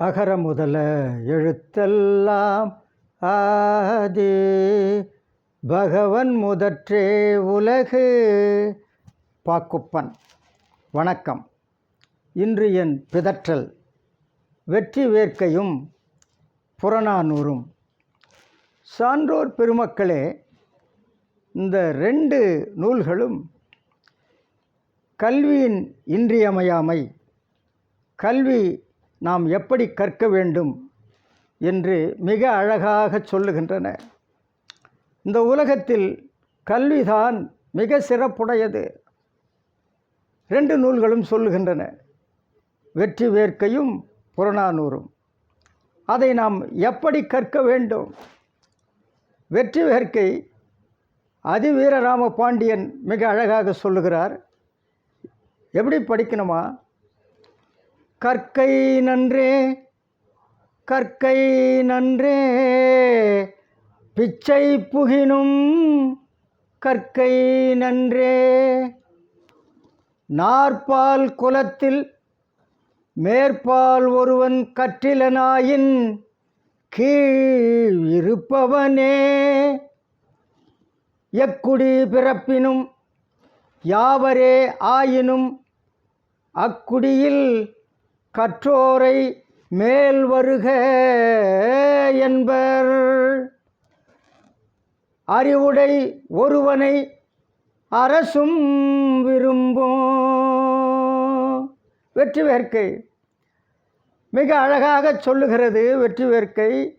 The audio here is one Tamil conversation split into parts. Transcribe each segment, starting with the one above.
அகர முதல எழுத்தெல்லாம் ஆதி. பகவன் முதற்றே உலகு. பாக்குப்பன் வணக்கம். இன்று என் பிதற்றல் வெற்றி வேர்க்கையும் புறநானூறும். சான்றோர் பெருமக்களே இந்த ரெண்டு நூல்களும் கல்வியின் இன்றியமையாமை கல்வி நாம் எப்படி கற்க வேண்டும் என்று மிக அழகாக சொல்லுகின்றன. இந்த உலகத்தில் கல்விதான் மிக சிறப்புடையது. ரெண்டு நூல்களும் சொல்லுகின்றன. வெற்றி வேர்க்கையும் புறநானூறும். அதை நாம் எப்படி கற்க வேண்டும்? வெற்றி வேர்க்கை அதிவீரராம பாண்டியன் மிக அழகாக சொல்லுகிறார். எப்படி படிக்கணுமா? கற்கை நன்றே கற்கை நன்றே. பிச்சை புகினும் கற்கை நன்றே. நாற்பால் குலத்தில் மேற்பால் ஒருவன் கற்றிலனாயின் கீழ் இருப்பவனே. எக்குடி பிறப்பினும் யாவரே ஆயினும் அக்குடியில் கற்றோரை மேல் வருக என்பர். அறிவுடை ஒருவனை அரசும் விரும்பும் வெற்றி வேர்க்கை. மிக அழகாக சொல்லுகிறது வெற்றி வேர்க்கை.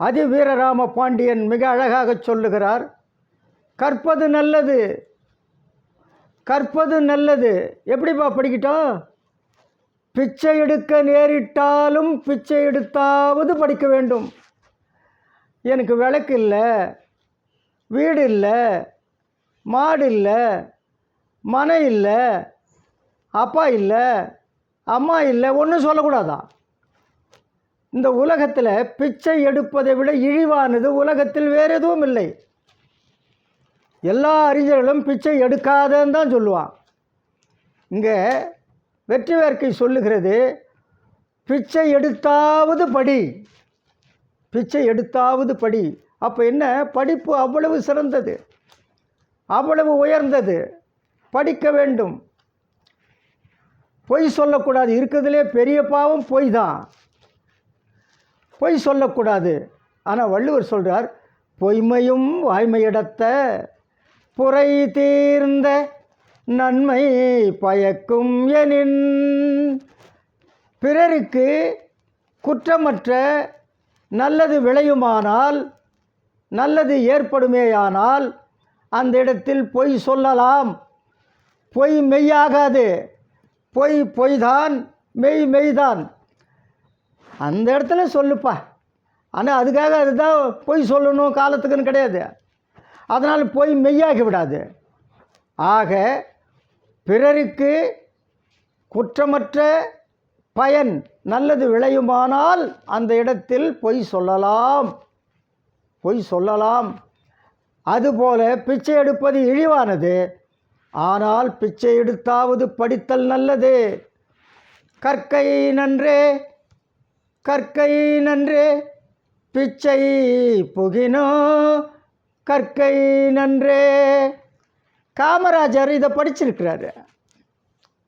அதிவீரராம பாண்டியன் மிக அழகாக சொல்லுகிறார். கற்பது நல்லது. கற்பது நல்லது. எப்படிப்பா படிக்கிட்டோம்? பிச்சை எடுக்க நேரிட்டாலும் பிச்சை எடுத்தாவது படிக்க வேண்டும். எனக்கு விளக்கு இல்லை வீடு இல்லை மாடு இல்லை மனை இல்லை அப்பா இல்லை அம்மா இல்லை ஒன்றும் சொல்லக்கூடாதா? இந்த உலகத்தில் பிச்சை எடுப்பதை விட இழிவானது உலகத்தில் வேறு எதுவும் இல்லை. எல்லா அறிஞர்களும் பிச்சை எடுக்காதன்னு தான் சொல்லுவான் இங்கே வெற்றி வேர்க்கை சொல்லுகிறது பிச்சை எடுத்தாவது படி பிச்சை எடுத்தாவது படி. அப்போ என்ன? படிப்பு அவ்வளவு சிறந்தது அவ்வளவு உயர்ந்தது. படிக்க வேண்டும். பொய் சொல்லக்கூடாது. இருக்கிறதுலே பெரிய பாவம் பொய் தான் பொய் சொல்லக்கூடாது. ஆனால் வள்ளுவர் சொல்கிறார் பொய்மையும் வாய்மையிடத்த புரை தீர்ந்த நன்மை பயக்கும் எனின். பிறருக்கு குற்றமற்ற நல்லது விளையுமானால் நல்லது ஏற்படுமேயானால் அந்த இடத்தில் பொய் சொல்லலாம். பொய் மெய்யாகாது. பொய் பொய்தான் மெய் மெய்தான். அந்த இடத்துல சொல்லுப்பா. ஆனால் அதுக்காக அதுதான் பொய் சொல்லணும் காலத்துக்குன்னு கிடையாது. அதனால் பொய் மெய்யாகி விடாது. ஆக பிறருக்கு குற்றமற்ற பயன் நல்லது விளையுமானால் அந்த இடத்தில் பொய் சொல்லலாம். பொய் சொல்லலாம். அதுபோல பிச்சை எடுப்பது இழிவானது. ஆனால் பிச்சை எடுத்தாவது படித்தல் நல்லது. கற்கை நன்றே கற்கை நன்றே. பிச்சை புகினோ கற்கை நன்றே. காமராஜர் இதை படிச்சிருக்கிறாரு.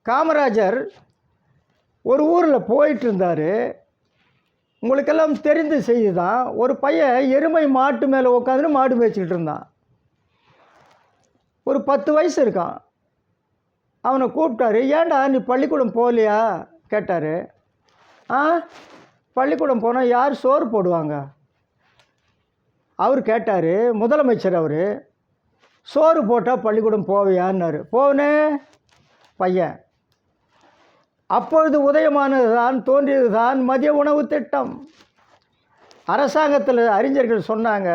காமராஜர் ஒரு ஊரில் போயிட்டு இருந்தார் உங்களுக்கெல்லாம் தெரிந்த செய்தி தான் ஒரு பையன் எருமை மாட்டு மேலே உட்காந்துன்னு மாடு மேய்ச்சிக்கிட்டு இருந்தான். ஒரு பத்து வயசு இருக்கான். அவனை கூப்பிட்டாரு ஏன்டா நீ பள்ளிக்கூடம் போகலையா? கேட்டார். ஆ பள்ளிக்கூடம் போனால் யார் சோறு போடுவாங்க? அவர் கேட்டார் முதலமைச்சர் அவர் சோறு போட்டால் பள்ளிக்கூடம் போவியான்னாரு. போனே பையன். அப்பொழுது உதயமானது தான் தோன்றியது தான் மதிய உணவு திட்டம். அரசாங்கத்தில் அறிஞர்கள் சொன்னாங்க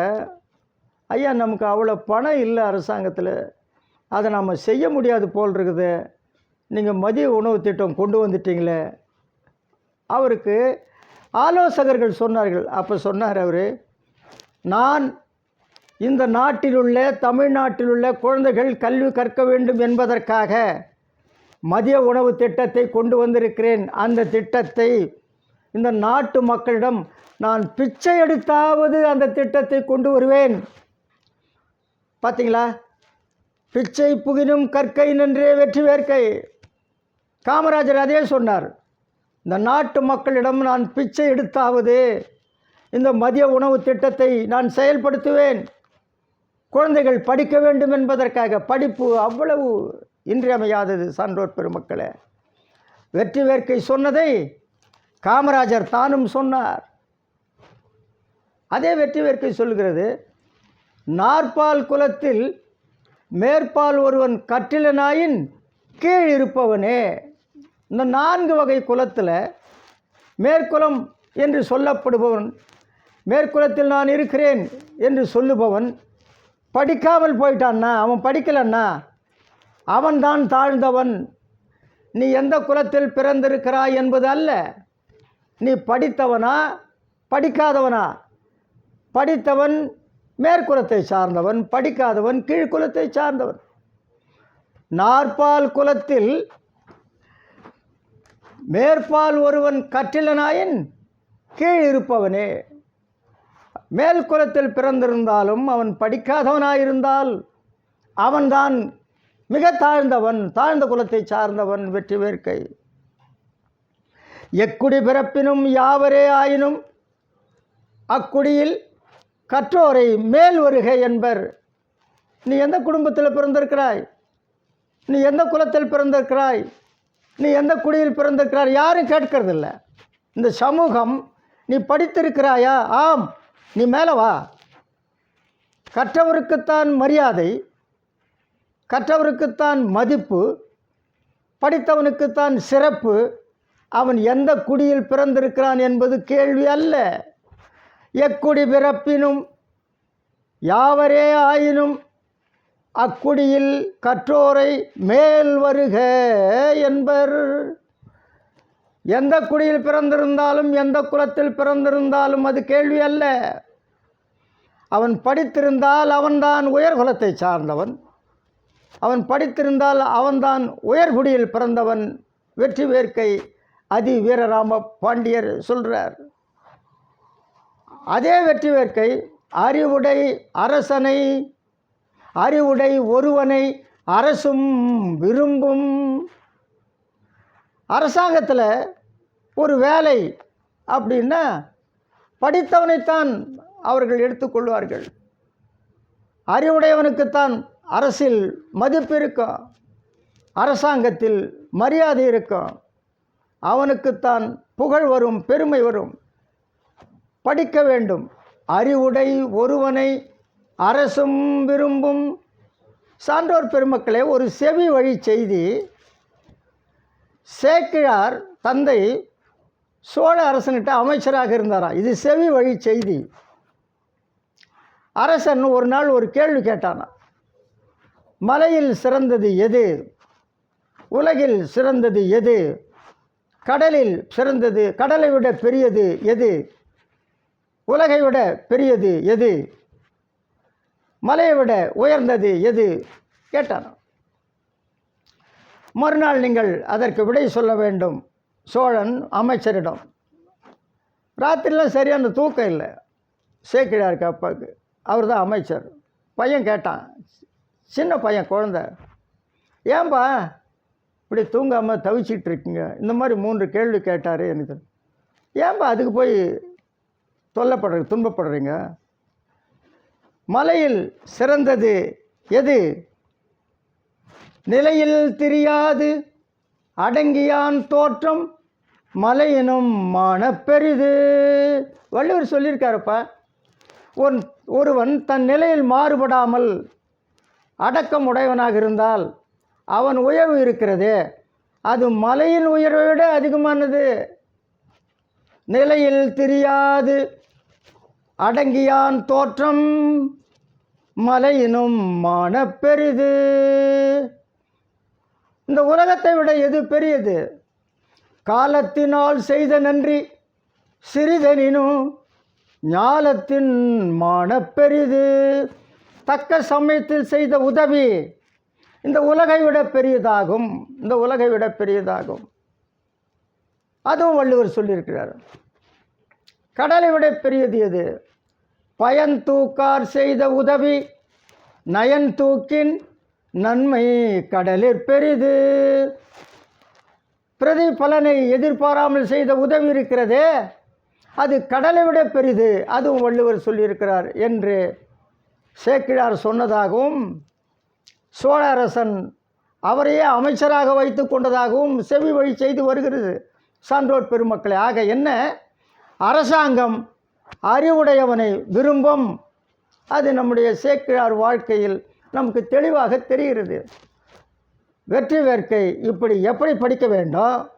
ஐயா நமக்கு அவ்வளோ பணம் இல்லை அரசாங்கத்தில். அதை நம்ம செய்ய முடியாது போல் இருக்குது. நீங்கள் மதிய உணவு திட்டம் கொண்டு வந்துட்டீங்களே. அவருக்கு ஆலோசகர்கள் சொன்னார்கள். அப்போ சொன்னார் அவர் நான் இந்த நாட்டிலுள்ள தமிழ்நாட்டிலுள்ள குழந்தைகள் கல்வி கற்க வேண்டும் என்பதற்காக மதிய உணவு திட்டத்தை கொண்டு வந்திருக்கிறேன். அந்த திட்டத்தை இந்த நாட்டு மக்களிடம் நான் பிச்சை எடுத்தாவது அந்த திட்டத்தை கொண்டு வருவேன். பார்த்தீங்களா பிச்சை புகினும் கற்கை நின்றே வெற்றி வேர்க்கை. காமராஜர் அதே சொன்னார். இந்த நாட்டு மக்களிடம் நான் பிச்சை எடுத்தாவது இந்த மதிய உணவு திட்டத்தை நான் செயல்படுத்துவேன். குழந்தைகள் படிக்க வேண்டும் என்பதற்காக படிப்பு அவ்வளவு இன்றியமையாதது சான்றோர் பெருமக்களே. வெற்றி வேர்க்கை சொன்னதை காமராஜர் தானும் சொன்னார். அதே வெற்றி வேர்க்கை சொல்கிறது நாற்பால் குலத்தில் மேற்பால் ஒருவன் கட்டிலனாயின் கீழ் இருப்பவனே. இந்த நான்கு வகை குலத்தில் மேற்குலம் என்று சொல்லப்படுபவன் மேற்குலத்தில் நான் இருக்கிறேன் என்று சொல்லுபவன் படிக்காமல் போயிட்டான்னா அவன் படிக்கலன்னா அவன்தான் தாழ்ந்தவன். நீ எந்த குலத்தில் பிறந்திருக்கிறாய் என்பது அல்ல. நீ படித்தவனா படிக்காதவனா? படித்தவன் மேற்குலத்தை சார்ந்தவன் படிக்காதவன் கீழ்குலத்தை சார்ந்தவன். நாற்பால் குலத்தில் மேற்பால் ஒருவன் கற்றிலனாயின் கீழ் இருப்பவனே மேல் குலத்தில் பிறந்திருந்தாலும் அவன் படிக்காதவனாயிருந்தால் அவன்தான் மிக தாழ்ந்தவன் தாழ்ந்த குலத்தை சார்ந்தவன் வெற்றி வேர்க்கை எக்குடி பிறப்பினும் யாவரே ஆயினும் அக்குடியில் கற்றோரை மேல் வருகை என்பர். நீ எந்த குடும்பத்தில் பிறந்திருக்கிறாய்? நீ எந்த குலத்தில் பிறந்திருக்கிறாய்? நீ எந்த குடியில் பிறந்திருக்கிறாய்? யாரும் கேட்கறதில்ல. இந்த சமூகம் நீ படித்திருக்கிறாயா? ஆம். நீ மேலே வா. கற்றவருக்குத்தான் மரியாதை கற்றவருக்குத்தான் மதிப்பு படித்தவனுக்குத்தான் சிறப்பு அவன் எந்த குடியில் பிறந்திருக்கிறான் என்பது கேள்வி அல்ல. எக்குடி பிறப்பினும் யாவரே ஆயினும் அக்குடியில் கற்றோரை மேல் வருக என்பர். எந்த குடியில் பிறந்திருந்தாலும் எந்த குலத்தில் பிறந்திருந்தாலும் அது கேள்வி அல்ல. அவன் படித்திருந்தால் அவன்தான் உயர்குலத்தை சார்ந்தவன். அவன் படித்திருந்தால் அவன்தான் உயர்குடியில் பிறந்தவன். வெற்றி வேர்க்கை அதி வீரராம பாண்டியர் சொல்கிறார் அதே வெற்றி வேர்க்கை அறிவுடை அரசனை அறிவுடை ஒருவனை அரசும் விரும்பும். அரசாங்கத்தில் ஒரு வேலை அப்படின்னா படித்தவனைத்தான் அவர்கள் எடுத்துக்கொள்வார்கள் அறிவுடையவனுக்குத்தான் அரசில் மதிப்பு இருக்கும் அரசாங்கத்தில் மரியாதை இருக்கும் அவனுக்குத்தான் புகழ் வரும் பெருமை வரும். படிக்க வேண்டும். அறிவுடை ஒருவனை அரசும் விரும்பும். சான்றோர் பெருமக்களே ஒரு செவி வழி செய்தி சேக்கிழார் தந்தை சோழ அரசன்கிட்ட அமைச்சராக இருந்தாராம் இது செவி வழி செய்தி. அரசன் ஒரு நாள் ஒரு கேள்வி கேட்டானா மலையில் சிறந்தது எது? உலகில் சிறந்தது எது? கடலில் சிறந்தது கடலை விட பெரியது எது? உலகை விட பெரியது எது? மலையை விட உயர்ந்தது எது? கேட்டானா. மறுநாள் நீங்கள் அதற்கு விடை சொல்ல வேண்டும். சோழன் அமைச்சரிடம். ராத்திரிலாம் சரியான தூக்கம் இல்லை. சேக்கிழாருக்கு அப்பாவுக்கு. அவர் தான் அமைச்சர். பையன் கேட்டான். சின்ன பையன் குழந்த. ஏன்பா இப்படி தூங்காமல் தவிச்சிட்டு இருக்கீங்க? இந்த மாதிரி மூன்று கேள்வி கேட்டார் எனக்கு. ஏன்பா அதுக்கு போய் தொல்லைப்படுற துன்பப்படுறீங்க? மலையில் சிறந்தது எது? நிலையில் தெரியாது. அடங்கியான் தோற்றம் மலையினும் மானப்பெரிது வள்ளுவர் சொல்லியிருக்காருப்பா ஒன் ஒருவன் தன் நிலையில் மாறுபடாமல் அடக்கம் உடையவனாக இருந்தால் அவன் உயர்வு இருக்கிறது. அது மலையின் உயர்வை விட அதிகமானது. நிலையில் தெரியாது. அடங்கியான் தோற்றம் மலையினும் மானப்பெரிது இந்த உலகத்தை விட எது பெரியது? காலத்தினால் செய்த நன்றி சிறிதனினும் ஞாலத்தின் மானப்பெரிது தக்க சமயத்தில் செய்த உதவி இந்த உலகை விட பெரியதாகும் இந்த உலகை விட பெரியதாகும். அதுவும் வள்ளுவர் சொல்லியிருக்கிறார். கடலை விட பெரியது எது? பயன் தூக்கார் செய்த உதவி நயன் தூக்கின் நன்மை கடலிற் பெரிது. பிரதி பலனை எதிர்பாராமல் செய்த உதவி இருக்கிறதே. அது கடலை விட பெரிது. அதுவும் வள்ளுவர் சொல்லியிருக்கிறார் என்று சேக்கிழார் சொன்னதாகவும் சோழ அரசன் அவரையே அமைச்சராக வைத்து கொண்டதாகவும் செவி வழி செய்து வருகிறது. சான்றோர் பெருமக்களே ஆக என்ன? அரசாங்கம் அறிவுடையவனை விரும்பும். அது நம்முடைய சேக்கிழார் வாழ்க்கையில் நமக்கு தெளிவாக தெரிகிறது. வெற்றி வேர்க்கை இப்படி எப்படி படிக்க வேண்டும்?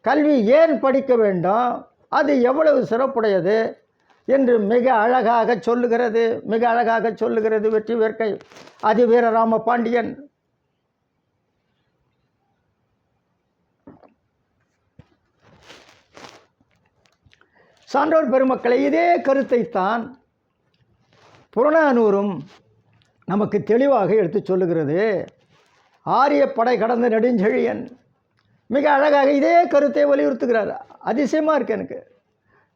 கல்வி ஏன் படிக்க வேண்டும்? அது எவ்வளவு சிறப்புடையது? என்று மிக அழகாக சொல்லுகிறது. மிக அழகாக சொல்லுகிறது வெற்றி வேர்க்கை அதி வீரராம பாண்டியன். சான்றோர் பெருமக்களை இதே கருத்தைத்தான் புறநானூரும் நமக்கு தெளிவாக எடுத்து சொல்லுகிறது. ஆரிய படை கடந்த நெடுஞ்செழியன். மிக அழகாக இதே கருத்தை வலியுறுத்துகிறார். அதிசயமாக இருக்கு எனக்கு.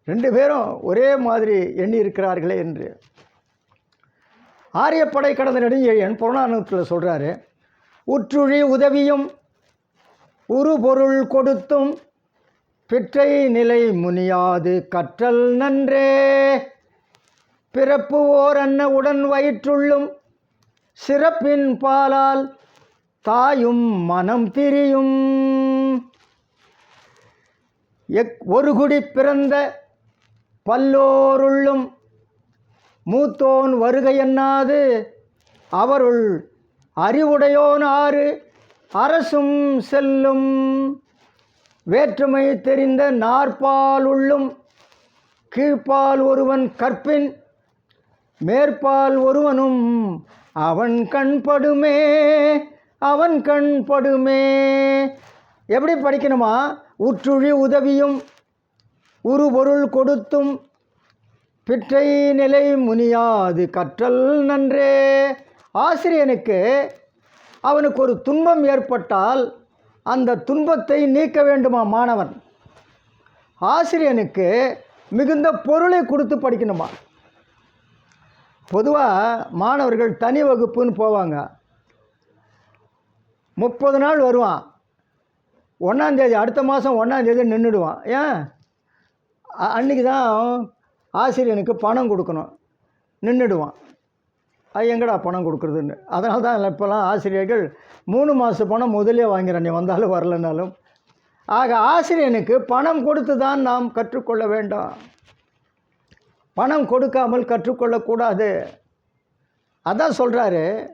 ரெண்டு பேரும் ஒரே மாதிரி எண்ணி இருக்கிறார்களே என்று ஆரியப்படை கடந்த நெடுஞ்செழியன் புறநானூற்றில் சொல்கிறாரு உற்றுழி உதவியும் உரு பொருள் கொடுத்தும் பிற்றை நிலை முனியாது கற்றல் நன்றே. பிறப்பு ஓர் அன்ன உடன் வயிற்றுள்ளும் சிறப்பின் பாலால் தாயும் மனம் திரியும். எக் ஒரு குடி பிறந்த பல்லோருள்ளும் மூத்தோன் வருகை என்னாது? அவருள் அறிவுடையோன் ஆறு அரசும் செல்லும். வேற்றுமை தெரிந்த நாற்பால் உள்ளும் கீழ்ப்பால் ஒருவன் கற்பின் மேற்பால் ஒருவனும் அவன் கண்படுமே அவன் கண்படுமே எப்படி படிக்கணுமா? உற்றுழி உதவியும் உருபொருள் கொடுத்தும் பிற்றை நிலை முனியாது கற்றல் நன்றே. ஆசிரியனுக்கு அவனுக்கு ஒரு துன்பம் ஏற்பட்டால் அந்த துன்பத்தை நீக்க வேண்டுமா மாணவன்? ஆசிரியனுக்கு மிகுந்த பொருளை கொடுத்து படிக்கணுமா? பொதுவாக மாணவர்கள் தனி வகுப்புன்னு போவாங்க. முப்பது நாள் வருவான். ஒன்றாந்தேதி அடுத்த மாதம் ஒன்றாந்தேதி நின்றுடுவான் ஏன்? அன்றைக்கி அன்னைக்கு தான் ஆசிரியனுக்கு பணம் கொடுக்கணும். நின்றுடுவான் அது எங்கடா பணம் கொடுக்குறதுன்னு. அதனால தான் இப்போல்லாம் ஆசிரியர்கள் மூணு மாத பணம் முதலே வாங்கிறேன் நீ வந்தாலும் வரலனாலும். ஆக ஆசிரியனுக்கு பணம் கொடுத்து தான் நாம் கற்றுக்கொள்ள வேண்டும். பணம் கொடுக்காமல் கற்றுக்கொள்ளக்கூடாது. அதான் சொல்கிறாரு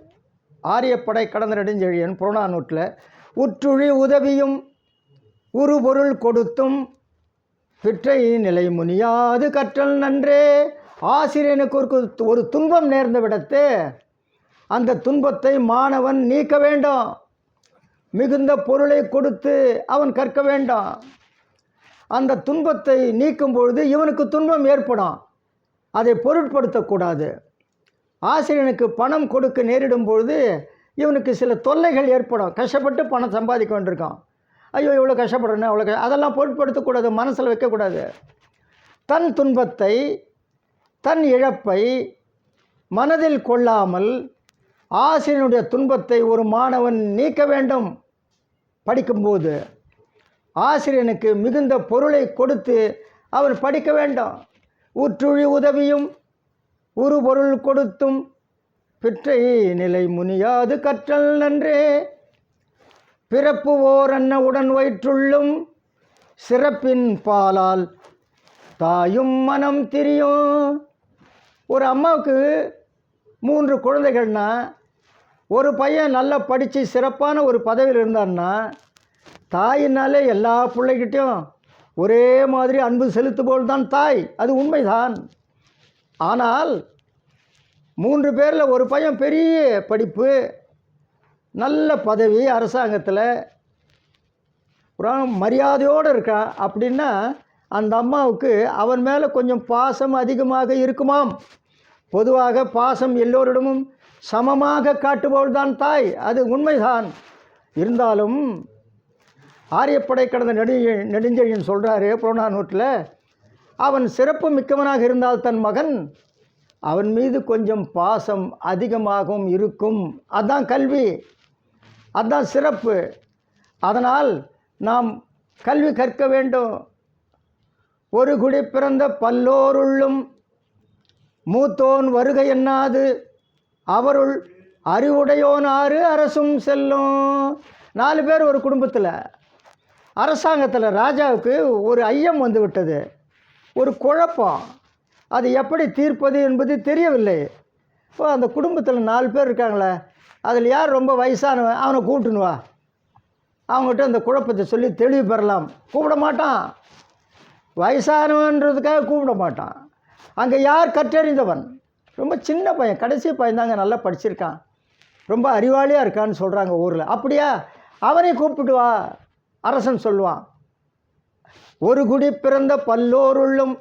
ஆரியப்படை கடந்த நெடுஞ்செழியன் புறநானூற்றில் உற்றுழி உதவியும் உரு பொருள் கொடுத்தும் பிற்றை நிலை முனியாது கற்றல் நன்றே. ஆசிரியனுக்கு ஒரு கு- ஒரு துன்பம் நேர்ந்த விடத்து அந்த துன்பத்தை மாணவன் நீக்க வேண்டும். மிகுந்த பொருளை கொடுத்து அவன் கற்க வேண்டாம். அந்த துன்பத்தை நீக்கும் பொழுது இவனுக்கு துன்பம் ஏற்படும். அதை பொருட்படுத்தக்கூடாது. ஆசிரியனுக்கு பணம் கொடுக்க நேரிடும் பொழுது இவனுக்கு சில தொல்லைகள் ஏற்படும். கஷ்டப்பட்டு பணம் சம்பாதிக்க வேண்டியிருக்கான் ஐயோ இவ்வளோ கஷ்டப்படுறேன்னு அவ்வளோ க- அதெல்லாம் பொருட்படுத்தக்கூடாது மனசில் வைக்கக்கூடாது. தன் துன்பத்தை தன் இழப்பை மனதில் கொள்ளாமல் ஆசிரியனுடைய துன்பத்தை ஒரு மாணவன் நீக்க வேண்டும். படிக்கும்போது ஆசிரியனுக்கு மிகுந்த பொருளை கொடுத்து அவன் படிக்க வேண்டும். உற்றுழி உதவியும் உரு பொருள் கொடுத்தும் பிற்றை நிலை முனியாது கற்றல் நன்றே. பிறப்பு ஓர் அன்ன உடன் வயிற்றுள்ளும் சிறப்பின் பாலால் தாயும் மனம் திரியும். ஒரு அம்மாவுக்கு மூன்று குழந்தைகள்னா ஒரு பையன் நல்லா படித்து சிறப்பான ஒரு பதவியில் இருந்தான்னா தாயினாலே எல்லா பிள்ளைகிட்டையும் ஒரே மாதிரி அன்பு செலுத்துபோல் தான் தாய். அது உண்மைதான். ஆனால் மூன்று பேரில் ஒரு பையன் பெரிய படிப்பு நல்ல பதவி அரசாங்கத்தில் மரியாதையோடு இருக்கான் அப்படின்னா அந்த அம்மாவுக்கு அவன் மேலே கொஞ்சம் பாசம் அதிகமாக இருக்குமாம். பொதுவாக பாசம் எல்லோரிடமும் சமமாக காட்டுபவள் தான் தாய். அது உண்மைதான். இருந்தாலும் ஆரியப்படை கடந்த நெடு நெடுஞ்செழியன் சொல்கிறாரு புறநானூற்றில் அவன் சிறப்பு மிக்கவனாக இருந்தால் தன் மகன் அவன் மீது கொஞ்சம் பாசம் அதிகமாகவும் இருக்கும். அதான் கல்வி. அதான் சிறப்பு. அதனால் நாம் கல்வி கற்க வேண்டும். ஒரு குடி பிறந்த பல்லோருள்ளும் மூத்தோன் வருகை என்னாது? அவருள் அறிவுடையோன் ஆறு அரசும் செல்லும். நாலு பேர் ஒரு குடும்பத்தில். அரசாங்கத்தில் ராஜாவுக்கு ஒரு ஐயம் வந்து விட்டது ஒரு குழப்பம். அது எப்படி தீர்ப்பது என்பது தெரியவில்லை. இப்போ அந்த குடும்பத்தில் நாலு பேர் இருக்காங்களே. அதில் யார் ரொம்ப வயசானவன் அவனை கூப்பிட்டுன்னு வா. அவங்ககிட்ட அந்த குழப்பத்தை சொல்லி தெளிவு பெறலாம். கூப்பிட மாட்டான். வயசானவன்றதுக்காக கூப்பிட மாட்டான். அங்கே யார் கற்றறிந்தவன்? ரொம்ப சின்ன பையன் கடைசி பையன் தாங்க நல்லா படிச்சிருக்கான். ரொம்ப அறிவாளியாக இருக்கான்னு சொல்கிறாங்க ஊரில். அப்படியா? அவனை கூப்பிட்டு வா. அரசன் சொல்லுவான் ஒரு குடி பிறந்த பல்லோருள்ளும்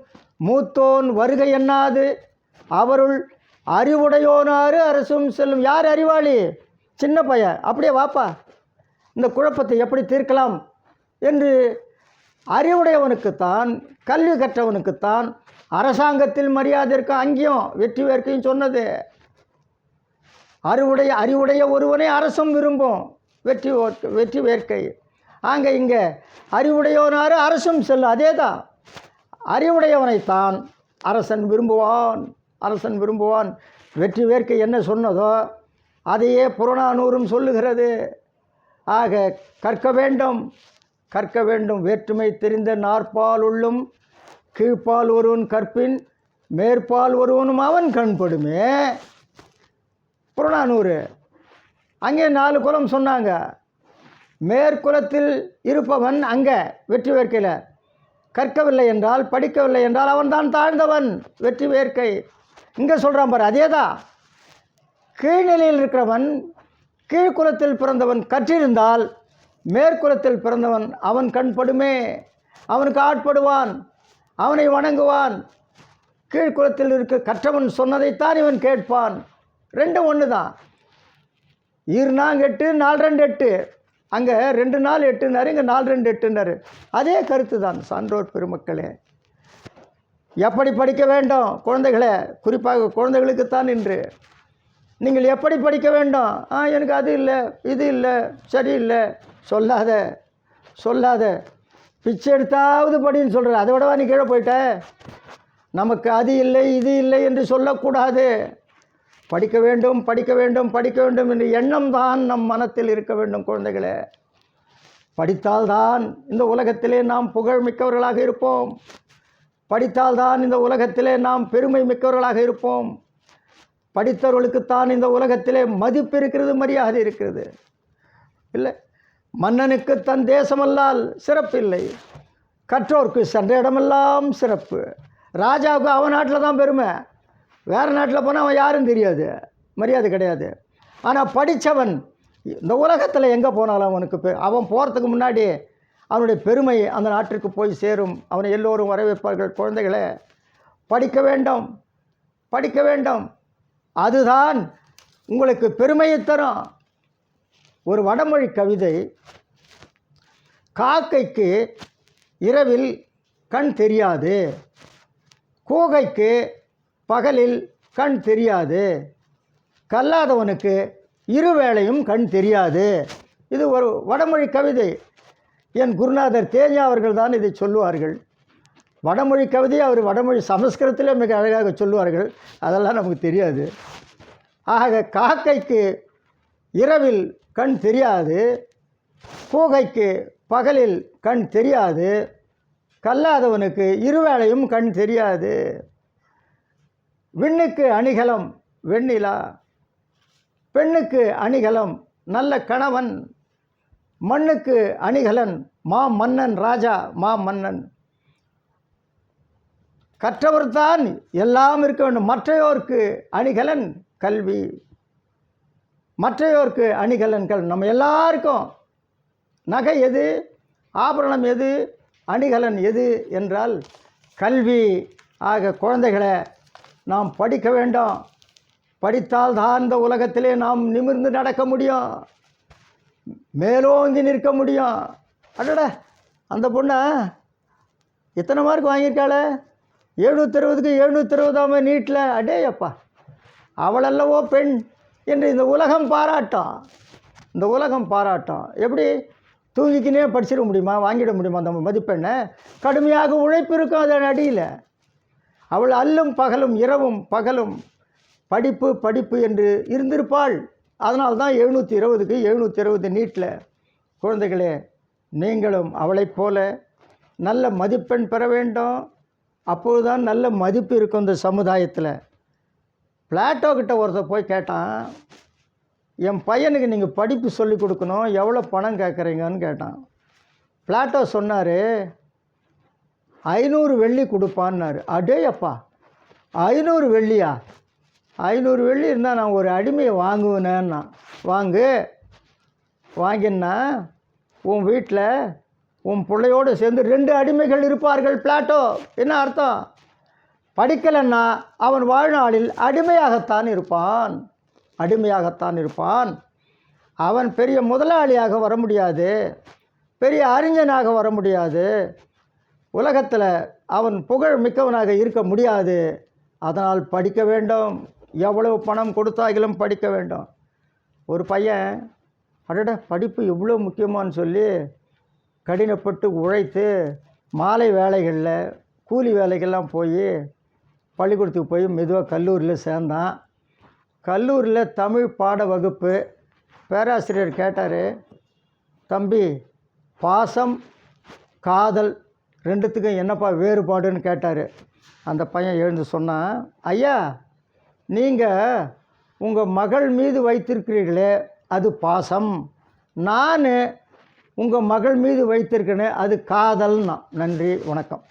மூத்தோன் வருகை எண்ணாது அவருள் அறிவுடையோனாரு அரசும் செல்லும். யார் அறிவாளி? சின்ன பையன். அப்படியே வாப்பா. இந்த குழப்பத்தை எப்படி தீர்க்கலாம்? என்று அறிவுடையவனுக்குத்தான் கல்வி கற்றவனுக்குத்தான் அரசாங்கத்தில் மரியாதை இருக்கும் அங்கேயும் வெற்றி வேர்க்கையும் சொன்னது. அறிவுடைய அறிவுடைய ஒருவனை அரசும் விரும்பும் வெற்றி வெற்றி வேர்க்கை. அங்கே இங்கே. அறிவுடையவனார் அரசும் செல்லும் அதே தான் அறிவுடையவனைத்தான் அரசன் விரும்புவான் அரசன் விரும்புவான். வெற்றி வேர்க்கை என்ன சொன்னதோ அதையே புறநானூறும் சொல்லுகிறது. ஆக கற்க வேண்டும் கற்க வேண்டும். வேற்றுமை தெரிந்த நாற்பால் உள்ளும் கீழ்ப்பால் ஒருவன் கற்பின் மேற்பால் ஒருவனும் அவன் கண்படுமே. புறநானூறு. அங்கே நாலு குலம் சொன்னாங்க. மேற்குலத்தில் இருப்பவன் அங்கே வெற்றி வேர்க்கையில். கற்கவில்லை என்றால் படிக்கவில்லை என்றால் அவன்தான் தாழ்ந்தவன் வெற்றி வேர்க்கை. இங்கே சொல்கிறான் பாரு அதே தான் கீழ்நிலையில் இருக்கிறவன் கீழ்குலத்தில் பிறந்தவன் கற்றிருந்தால் மேற்குலத்தில் பிறந்தவன் அவன் கண்படுமே அவனுக்கு ஆட்படுவான் அவனை வணங்குவான். கீழ்குலத்தில் இருக்க கற்றவன் சொன்னதைத்தான் இவன் கேட்பான். ரெண்டும் ஒன்று தான் ஈர்னாங்க எட்டு நாலு ரெண்டு எட்டு. அங்கே ரெண்டு நாள் எட்டுனாரு இங்கே நாலு ரெண்டு எட்டுனாரு. அதே கருத்து தான் சான்றோர் பெருமக்களே. எப்படி படிக்க வேண்டும்? குழந்தைகளே குறிப்பாக குழந்தைகளுக்குத்தான் இன்று. நீங்கள் எப்படி படிக்க வேண்டும்? ஆ எனக்கு அது இல்லை இது இல்லை சரியில்லை சொல்லாத சொல்லாத. பிச்சை எடுத்தாவது படின்னு சொல்கிற அதை விடவா நீ கீழே போயிட்ட? நமக்கு அது இல்லை இது இல்லை என்று சொல்லக்கூடாது. படிக்க வேண்டும் படிக்க வேண்டும் படிக்க வேண்டும் என்ற எண்ணம் தான் நம் மனத்தில் இருக்க வேண்டும் குழந்தைகளே. படித்தால்தான் இந்த உலகத்திலே நாம் புகழ் மிக்கவர்களாக இருப்போம். படித்தால்தான் இந்த உலகத்திலே நாம் பெருமை மிக்கவர்களாக இருப்போம். படித்தவர்களுக்குத்தான் இந்த உலகத்திலே மதிப்பு இருக்கிறது மரியாதை இருக்கிறது. இல்லை மன்னனுக்கு தன் தேசமல்லால் சிறப்பில்லை. கற்றோர்க்கு சென்ற இடமெல்லாம் சிறப்பு. ராஜாவுக்கு அவன் நாட்டில் தான் பெருமை. வேறு நாட்டில் போனால் அவன் யாரும் தெரியாது. மரியாதை கிடையாது. ஆனால் படித்தவன் இந்த உலகத்தில் எங்கே போனாலும் அவனுக்கு அவன் போகிறதுக்கு முன்னாடி அவனுடைய பெருமை அந்த நாட்டிற்கு போய் சேரும். அவனை எல்லோரும் வரவேற்பார்கள். குழந்தைகளை படிக்க வேண்டும். படிக்க வேண்டும். அதுதான் உங்களுக்கு பெருமையை தரும். ஒரு வடமொழி கவிதை காக்கைக்கு இரவில் கண் தெரியாது. கூகைக்கு பகலில் கண் தெரியாது. கல்லாதவனுக்கு இருவேளையும் கண் தெரியாது. இது ஒரு வடமொழி கவிதை. என் குருநாதர் தேஜா அவர்கள் தான் இதை சொல்லுவார்கள். வடமொழி கவிதையை அவர் வடமொழி சமஸ்கிருதத்திலே மிக அழகாக சொல்லுவார்கள். அதெல்லாம் நமக்கு தெரியாது. ஆக காக்கைக்கு இரவில் கண் தெரியாது. கூகைக்கு பகலில் கண் தெரியாது. கல்லாதவனுக்கு இருவேளையும் கண் தெரியாது. விண்ணுக்கு அணிகலம் வெண்ணிலா. பெண்ணுக்கு அணிகலம் நல்ல கணவன். மண்ணுக்கு அணிகலன் மா மன்னன் ராஜா மா மன்னன். கற்றவர்தான் எல்லாம் இருக்க வேண்டும். மற்றையோர்க்கு அணிகலன் கல்வி. மற்றையோர்க்கு கல்வி. நம்ம எல்லாருக்கும் நகை எது? ஆபரணம் எது? அணிகலன் எது? என்றால் கல்வி. ஆக குழந்தைகளை நாம் படிக்க வேண்டும். படித்தால் தான் இந்த உலகத்திலே நாம் நிமிர்ந்து நடக்க முடியும். மேலோங்கி நிற்க முடியும். அடடா அந்த பொண்ணை இத்தனை மார்க் வாங்கியிருக்காளே? எழுநூற்றி அறுபதுக்கு எழுநூற்றி நீட்டில். அடேயப்பா அவளல்லவோ பெண் என்று இந்த உலகம் பாராட்டும் இந்த உலகம் பாராட்டும் எப்படி? தூங்கிக்கினே படிச்சிட முடியுமா? வாங்கிட முடியுமா? அந்த மதிப்பெண்ணை? கடுமையாக உழைப்பு இருக்கும் அதன் அடியில். அவள் அல்லும் பகலும் இரவும் பகலும் படிப்பு படிப்பு என்று இருந்திருப்பாள். அதனால் தான் எழுநூற்றி இருபதுக்கு எழுநூற்றி இருபது நீட்டில் குழந்தைகளே நீங்களும் அவளைப் போல நல்ல மதிப்பெண் பெற வேண்டும். அப்போது தான் நல்ல மதிப்பு இருக்கும் இந்த சமுதாயத்தில். பிளாட்டோ கிட்ட ஒருத்தர் போய் கேட்டான் என் பையனுக்கு நீங்கள் படிப்பு சொல்லி கொடுக்கணும் எவ்வளோ பணம் கேட்குறீங்கன்னு கேட்டான். பிளாட்டோ சொன்னார் ஐநூறு வெள்ளி கொடுப்பான்னாரு. அடே அப்பா ஐநூறு வெள்ளியா? ஐநூறு வெள்ளி இருந்தால் நான் ஒரு அடிமையை வாங்குவேனேன்னா. வாங்கு. வாங்கினா உன் வீட்டில் உன் பிள்ளையோடு சேர்ந்து ரெண்டு அடிமைகள் இருப்பார்கள் பிளாட்டோ. என்ன அர்த்தம்? படிக்கலைன்னா அவன் வாழ்நாளில் அடிமையாகத்தான் இருப்பான். அடிமையாகத்தான் இருப்பான். அவன் பெரிய முதலாளியாக வர முடியாது. பெரிய அறிஞனாக வர முடியாது. உலகத்தில் அவன் புகழ் மிக்கவனாக இருக்க முடியாது. அதனால் படிக்க வேண்டும். எவ்வளவு பணம் கொடுத்தாகிலும் படிக்க வேண்டும். ஒரு பையன் அடட படிப்பு எவ்வளோ முக்கியமான்னு சொல்லி கடினப்பட்டு உழைத்து மாலை வேலைகளில் கூலி வேலைகள்லாம் போய் பள்ளிக்கூடத்துக்கு போய் மெதுவாக கல்லூரியில் சேர்ந்தான். கல்லூரியில் தமிழ் பாட வகுப்பு பேராசிரியர் கேட்டார் தம்பி பாசம் காதல் ரெண்டுத்துக்கும் என்னப்பா வேறுபாடுன்னு கேட்டார். அந்த பையன் எழுந்து சொன்னான் ஐயா நீங்கள் உங்கள் மகள் மீது வைத்திருக்கிறீர்களே அது பாசம். நான் உங்கள் மகள் மீது வைத்திருக்கேனே அது காதல்னா. நன்றி வணக்கம்.